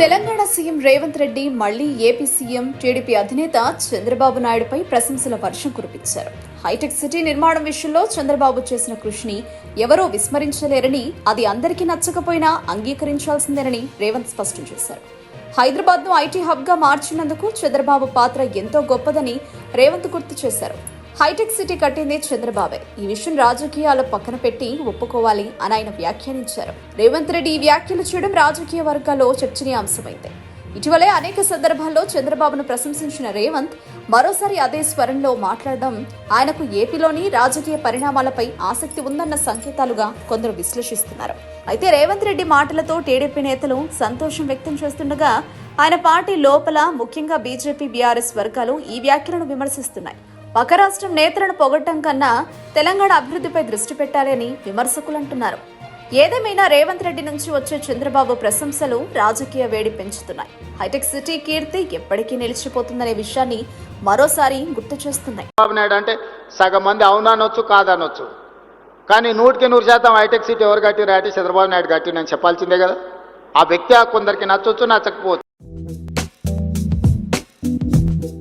Telangana CM Revanth Reddy మళ్ళీ AP CM TDP అధినేత చంద్రబాబు నాయుడుపై ప్రశంసల వర్షం కురిపించారు. హైటెక్ సిటీ నిర్మాణం విషయంలో చంద్రబాబు చేసిన కృషిని ఎవరూ విస్మరించలేరని అది అందరికీ నచ్చకపోయినా అంగీకరించాల్సిందేనని రేవంత్ స్పష్టం చేశారు. హైదరాబాద్ను ఐటీ హబ్గా మార్చినందుకు చంద్రబాబు పాత్ర ఎంతో గొప్పదని రేవంత్ గుర్తు చేశారు. హైటెక్ సిటీ కట్టింది చంద్రబాబే. ఈ విషయం రాజకీయాలు పక్కన పెట్టి ఒప్పుకోవాలి అని ఆయన వ్యాఖ్యానించారు. రేవంత్ రెడ్డి ఈ వ్యాఖ్యలు చేయడం రాజకీయ వర్గాల్లో చర్చనీయాంశమైంది. ఇటీవలే అనేక సందర్భాల్లో చంద్రబాబును ప్రశంసించిన రేవంత్ మరోసారి అదే స్వరంలో మాట్లాడడం ఆయనకు ఏపీలోని రాజకీయ పరిణామాలపై ఆసక్తి ఉందన్న సంకేతాలుగా కొందరు విశ్లేషిస్తున్నారు. అయితే రేవంత్ రెడ్డి మాటలతో టీడీపీ నేతలు సంతోషం వ్యక్తం చేస్తుండగా ఆయన పార్టీ లోపల ముఖ్యంగా బీజేపీ బీఆర్ఎస్ వర్గాలు ఈ వ్యాఖ్యలను విమర్శిస్తున్నాయి. పక్క రాష్ట్రం నేతలను పొగట్టం కన్నా తెలంగాణ అభివృద్ధిపై దృష్టి పెట్టాలని విమర్శకులు అంటున్నారు ఏదేమైనా రేవంత్ రెడ్డి నుంచి వచ్చే చంద్రబాబు ప్రశంసలు రాజకీయ వేడి పెంచుతున్నాయి. హైటెక్ సిటీ కీర్తి ఎప్పటికీ నిలిచిపోతుందనే విషయాన్ని మరోసారి గుర్తు చేస్తున్నాయి. చంద్రబాబు నాయుడు అంటే సగం మంది అవునానొచ్చు కాదనొచ్చు. కానీ నూటికి నూరు శాతం హైటెక్ సిటీ ఎవరు కట్టిరు అంటే చంద్రబాబు నాయుడు కట్టిండని చెప్పాల్సిందే కదా. ఆ వ్యక్తి కొందరికి నచ్చొచ్చు నచ్చకపోవచ్చు.